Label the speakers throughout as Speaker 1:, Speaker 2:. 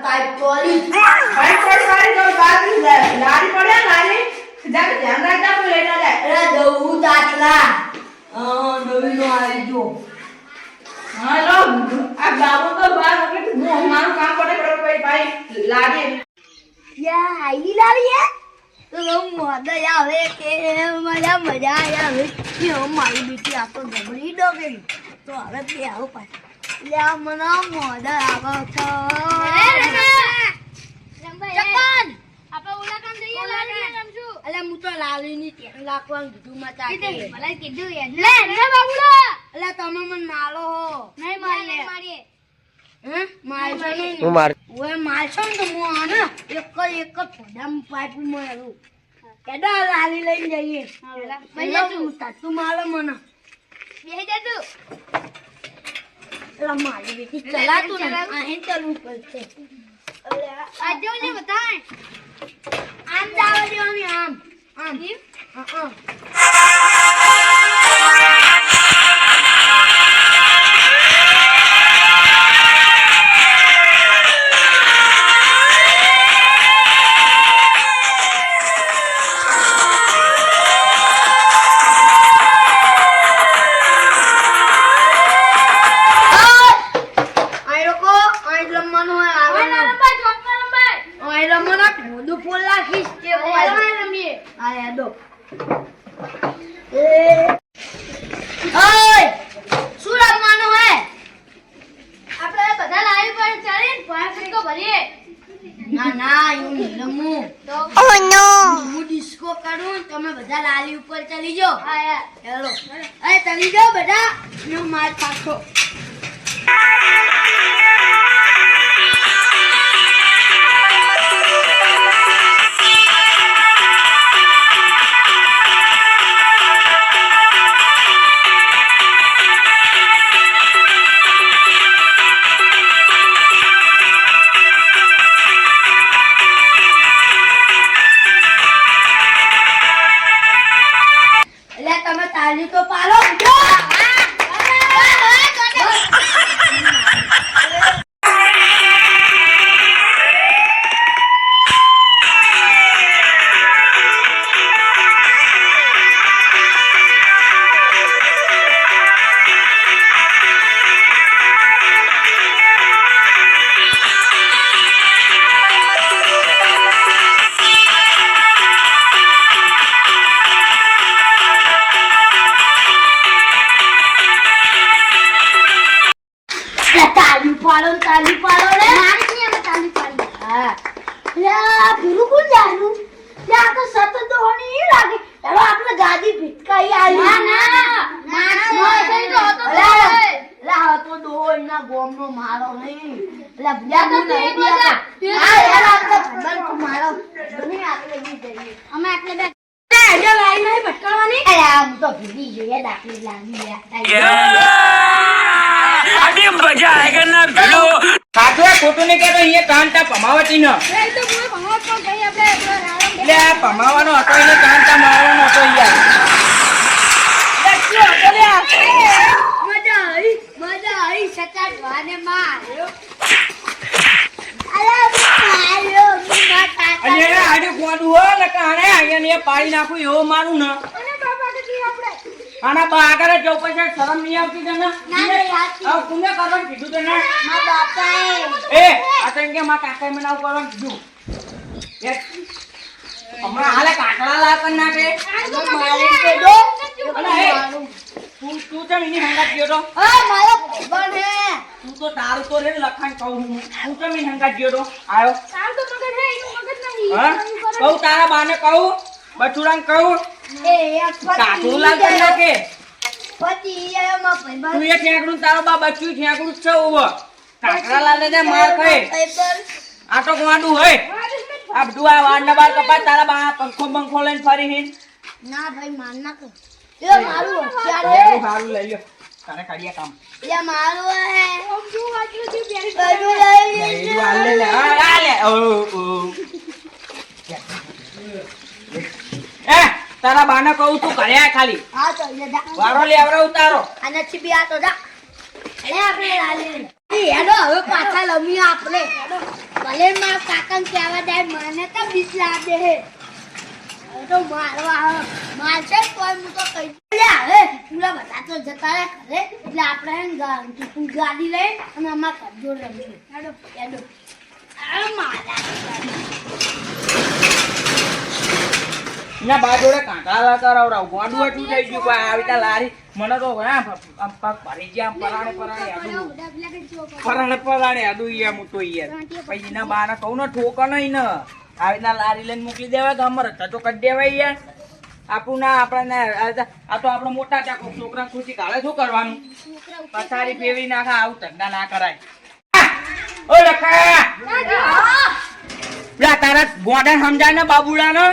Speaker 1: ચોરી
Speaker 2: ભાઈ થોડી વારી તો બાજુ લારી પડે લારી. જાકે ધ્યાન રાખતા કોઈ ના જાય
Speaker 1: અરે દઉં તાટલા નવી નો આવી જો
Speaker 2: હા લો. આ બાબુ તો બાર એટલે હું મારું કામ પડે પડે ભાઈ ભાઈ લારી
Speaker 1: યા આઈ લાવી હે તો આવે કે મજા મજા આવે. કે મારી બેટી આ તો ગબડી ડોગરી તો હવે તે આવો પાછું લ્યા મને મોદા આવે તો ચકન
Speaker 3: આપણે ઓલા કામ જઈએ લાલી રમશું
Speaker 1: અલે હું તો તેલ નાખવાનું કીધું
Speaker 3: લે ને બાબુડા
Speaker 1: તમે મને મારો હો.
Speaker 3: નહીં મારીએ. મારીએ.
Speaker 1: હે? મારશો નહીં
Speaker 4: હું માર
Speaker 1: ઓય મારશો ને તો હું આને એક એક જ પાઇપ મારું. કેડા લાલી લઈને જઈએ.
Speaker 3: પહેલા તું.
Speaker 1: હું તાતું મને.
Speaker 3: બેહી જા તું
Speaker 1: એટલે મારી બેટી ચલાતું ને અહીં ચાલવું પડશે. અલે
Speaker 3: આ જો ને બતાય
Speaker 1: આમ જાવ દેવાની આમ. આમ હેલો અરે તમે જાઓ બધા. માર પાછો. તાલી તો પાડો ને તાલી પાડો રે
Speaker 3: મારી ની અમે ચાલી પાડી
Speaker 1: હા. લે પેલું કોણ જાનું લે આ તો સતત દોણી ઈ લાગે. ચાલો આપણે ગાદી ભીટકાઈ આવી
Speaker 3: ના ના. ના. થઈ તો હતો
Speaker 1: લે લે આ તો ના ગોમનો મારો નહીં. લે ભૂલ્યા તો નહીં
Speaker 3: એક મજા. તું એક
Speaker 1: હા યાર આપણે ભગવાન કો મારો. બની આપણે બી જઈએ.
Speaker 3: અમે આટલે બે
Speaker 1: જો લાઈ નહીં ભટકાવાની. અરે આમ તો ભૂલી જોઈએ દાખલી લાવી યાર
Speaker 4: આડી મજા આયગર ના
Speaker 5: ભીડો ખાટવા ખોટું ને કહેતો અહીંયા કાંટા પમાવતી ન. એટલે આ પમાવાનો હતો એને કાંટા મારવાનો હતો અહીંયા. મજા પાડી નાખું એવો મારું ના. આના બા આગળ જવું પછી શરમ નહીં આવતી તને?
Speaker 1: ના
Speaker 5: તું મેં કરવાનું કીધું તને?
Speaker 1: મા બાપાએ.
Speaker 5: એ આ તો કે મારા કાકાએ મને આવું કરવાનું કીધું. હમણાં હાલે કાકડા લા કરી નાખે.
Speaker 1: મારી કે દો
Speaker 5: તું તું તો એની હંગાત ગયો તો?
Speaker 1: હા મારો ભાઈબંધ હે
Speaker 5: તું તો તારું તો રે લખાણ કહું હું. તું તો એની હંગાત ગયો તો? આયો.
Speaker 3: સાલ તો મગજ હે એનું મગજ નહીં
Speaker 5: હા? કહું તારા બાને કહું બચુડાને કહું. કાકડું લાલ કરી નાખે.
Speaker 1: પતિ એમાં
Speaker 5: તું એ ઠેકડું તારો બા બચ્યું ઠેકડું છે ઊભો કાકડા લાલે ને માર ખાય. આ તો ગવાડું હોય. આ બધું આ વાડના બાર કપાય તારા બા પંખો બંખો લઈને ફરી હિન
Speaker 1: ના ભાઈ માર ના એ મારું હોશિયાર હે
Speaker 5: લઈ લ્યો. તારે કાઢીએ કામ.
Speaker 1: એ મારું હે.
Speaker 3: જો આટલું જે બેરી
Speaker 1: લઈ
Speaker 5: લે, લે. લે. ઓ ઓ એ તારા બાને કહું તું કર્યા ખાલી.
Speaker 1: હા તો
Speaker 5: વારો લેવડાવ તારો
Speaker 1: આ નથી બી આ તો જા. અરે આપણે લાલી. હેડો હવે પાછા લમી આપણે. ભલે માર કાકન કહેવા જાય મને તો બીક લાગે હે. તો મારવા. મારશે ને હું તો કહી. હવે પૂરા બધા તો જતા રહે ઘરે. એટલે આપણે ગાડી લઈ અને અમારા ઘર જોડે રમીએ. હેડો હેડો.
Speaker 5: એના બા જોડે કાંટાળા રાવ ગોંડું એટલું થઈ ગયું કોઈ આવી લારી. મને તો હા, આમ પાક ભરી ગયા પરાણે પરાણે આડું પરાણે પરાણે આડું યાર હું તો યાર. પછી એના બાને કહું ને ઠોકો નહીં ને. આવી લારી લઈને મોકલી દેવાય તો અમારે તો કરી દેવાય યાર. આપણું ના આપણે આ તો- આપણે મોટા ચાકો છોકરા ખુશી કાળે શું કરવાનું? પથારી ફેરવી નાખા આવું ધંધા ના કરાય. ઓ લખા. તારા ગોડા સમજાય ને બાબુડા ને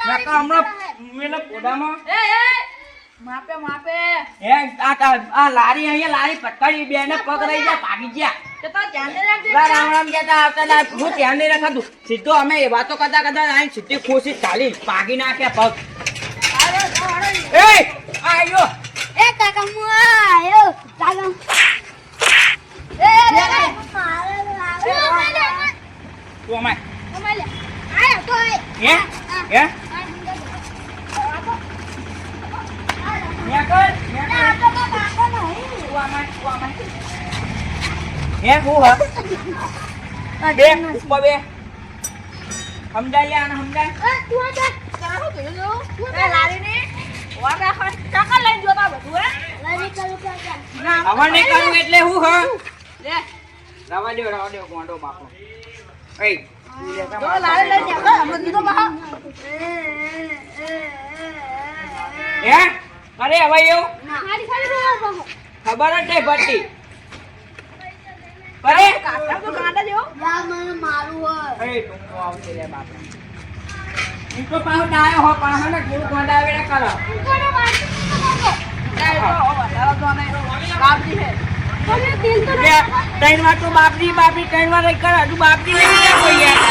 Speaker 5: હમણાં મેલે પોડામાં
Speaker 2: એ એ માપે માપે
Speaker 5: હે આ આ લારી અહીંયા લારી પટકાડી બેને પગ રહી ગયા ભાગી ગયા
Speaker 2: તો તો ધ્યાન દે રાખજે
Speaker 5: લા રામ રામ કહેતા આવતા ના હું ધ્યાન નહીં રખાતું સીધો અમે એ વાતો કરતા કરતા અહીં સીધી ખુશી ચાલી ભાગી નાખ્યા પગ એ આયો
Speaker 1: એ કાકા હું આયો કાકા એ
Speaker 5: તું અમાય
Speaker 1: આયો તો એ
Speaker 5: હે હે ન્યા કર ન્યા
Speaker 1: આ
Speaker 5: કર
Speaker 1: તો કાકા નહીં
Speaker 5: તું અમાય તું અમાય હે હું હા બે ઉપર બે. સમજાય લે આને સમજાય?
Speaker 1: તું આ જા.
Speaker 2: તારા શું થયું તું લારી ને વાર રાખો ટકા લઈને જોતા બધું હે?
Speaker 1: લારી કરું કાકા
Speaker 2: ના
Speaker 5: હવે નહીં કરવું એટલે હું? હા
Speaker 2: લે.
Speaker 5: રવા દો રવા દો ગોંડો બાપો. એય તું
Speaker 2: તો લારી લઈને જાવ હમણાં દીધો બહા
Speaker 5: હે અરે હવે એવું ખબર જ નહીં પડતી.
Speaker 2: કાકા તો ગાંડા જેવો.
Speaker 1: યા મને મારું હોય.
Speaker 5: અરે તું આવતી લે બાપા ઈ તો ડાયો હો ને કરો.
Speaker 1: મારતું
Speaker 2: તો
Speaker 5: ત્રણ વાર તું બાપરી બાપરી ત્રણ વાર કર. હજુ બાપરી નહીં ક્યાં કોઈ યાર.